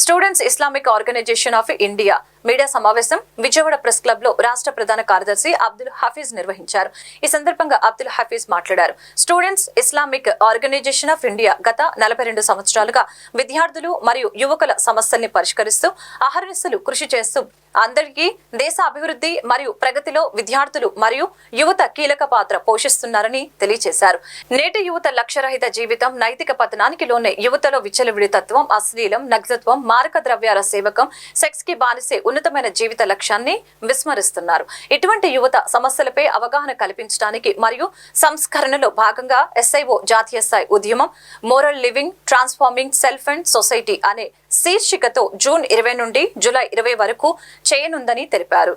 Students Islamic organisation of India media సమావేశం Vijayawada press క్లబ్లో రాష్ట్ర ప్రధాన కార్యదర్శి అబ్దుల్ హఫీజ్ నిర్వహించారు. ఈ సందర్భంగా అబ్దుల్ హఫీజ్ మాట్లాడారు. Students Islamic organisation of India గత నలభై రెండు సంవత్సరాలుగా విద్యార్థులు మరియు యువకుల సమస్యల్ని పరిష్కరిస్తూ అహర్నిశలు కృషి చేస్తూ అందరికీ దేశ అభివృద్ధి మరియు ప్రగతిలో విద్యార్థులు మరియు యువత కీలక పాత్ర పోషిస్తున్నారని తెలియజేశారు. నేటి యువత లక్ష్యరహిత జీవితం నైతిక పతనానికి లోనే యువతలో విచ్చలవిడి తత్వం అశ్లీలం నగ్నత్వం మారక ద్రవ్యాల సేవకం సెక్స్కి బానిసే ఉన్నతమైన జీవిత లక్ష్యాన్ని విస్మరిస్తున్నారు. ఇటువంటి యువత సమస్యలపై అవగాహన కల్పించడానికి మరియు సంస్కరణలో భాగంగా ఎస్ఐఓ జాతీయ స్థాయి ఉద్యమం moral living transforming self and society అనే శీర్షికతో జూన్ ఇరవై నుండి జూలై ఇరవై వరకు చేయనుందని తెలిపారు.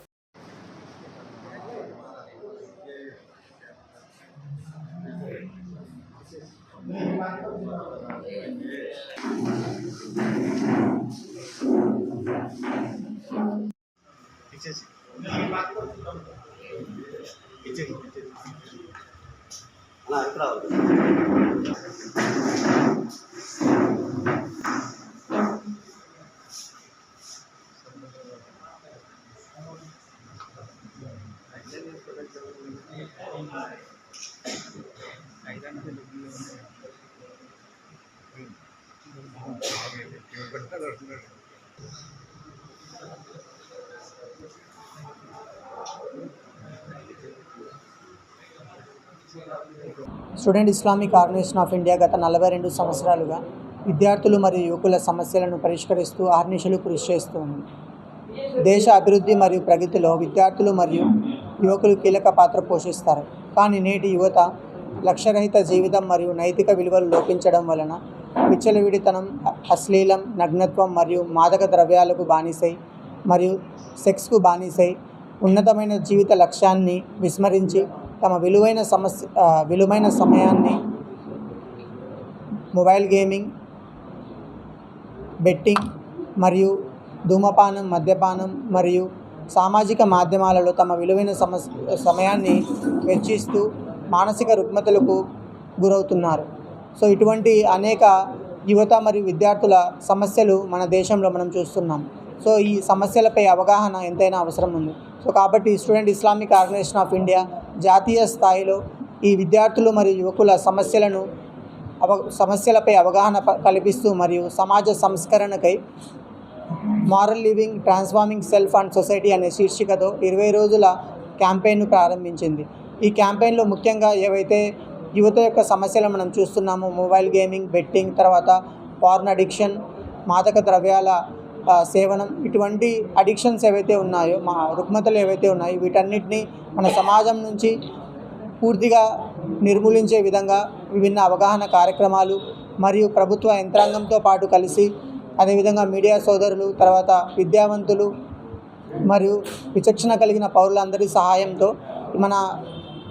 அண்ணா இருக்கிறா Thank you. Student Islamic organisation of India గత నలభై రెండు సంవత్సరాలుగా విద్యార్థులు మరియు యువకుల సమస్యలను పరిష్కరిస్తూ ఆర్నిషలు కృషి చేస్తుంది దేశ అభివృద్ధి మరియు ప్రగతిలో విద్యార్థులు మరియు యువకులు కీలక పాత్ర పోషిస్తారు. కానీ నేటి యువత లక్ష్యరహిత జీవితం మరియు నైతిక విలువలు లోపించడం వలన విచ్చలవిడితనం అశ్లీలం నగ్నత్వం మరియు మాదక ద్రవ్యాలకు బానిసై మరియు సెక్స్కు బానిసై ఉన్నతమైన జీవిత లక్ష్యాన్ని విస్మరించి తమ విలువైన సమస్య విలువైన సమయాన్ని మొబైల్ గేమింగ్ బెట్టింగ్ మరియు ధూమపానం మద్యపానం మరియు సామాజిక మాధ్యమాలలో తమ విలువైన సమస్ సమయాన్ని వెచ్చిస్తూ మానసిక రుగ్మతలకు గురవుతున్నారు. సో ఇటువంటి అనేక యువత మరియు విద్యార్థుల సమస్యలు మన దేశంలో మనం చూస్తున్నాం. సో ఈ సమస్యలపై అవగాహన ఎంతైనా అవసరం ఉంది. సో కాబట్టి student Islamic organisation of India జాతీయ స్థాయిలో ఈ విద్యార్థులు మరియు యువకుల సమస్యలను అవ సమస్యలపై అవగాహన కల్పిస్తూ మరియు సమాజ సంస్కరణకై moral living transforming self and society అనే శీర్షికతో ఇరవై రోజుల క్యాంపెయిన్ను ప్రారంభించింది. ఈ క్యాంపెయిన్లో ముఖ్యంగా ఏవైతే యువత యొక్క సమస్యలు మనం చూస్తున్నామో మొబైల్ గేమింగ్ బెట్టింగ్ తర్వాత పార్న్ అడిక్షన్ మాదక ద్రవ్యాల సేవనం ఇటువంటి అడిక్షన్స్ ఏవైతే ఉన్నాయో మా రుగ్మతలు ఏవైతే ఉన్నాయో వీటన్నిటిని మన సమాజం నుంచి పూర్తిగా నిర్మూలించే విధంగా విభిన్న అవగాహన కార్యక్రమాలు మరియు ప్రభుత్వ యంత్రాంగంతో పాటు కలిసి అదేవిధంగా మీడియా సోదరులు తర్వాత విద్యావంతులు మరియు విచక్షణ కలిగిన పౌరులందరి సహాయంతో మన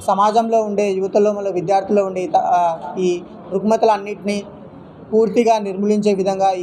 సమాజంలో ఉండే యువతలో మన విద్యార్థుల్లో ఉండే ఈ రుగ్మతలన్నింటినీ పూర్తిగా నిర్మూలించే విధంగా ఈ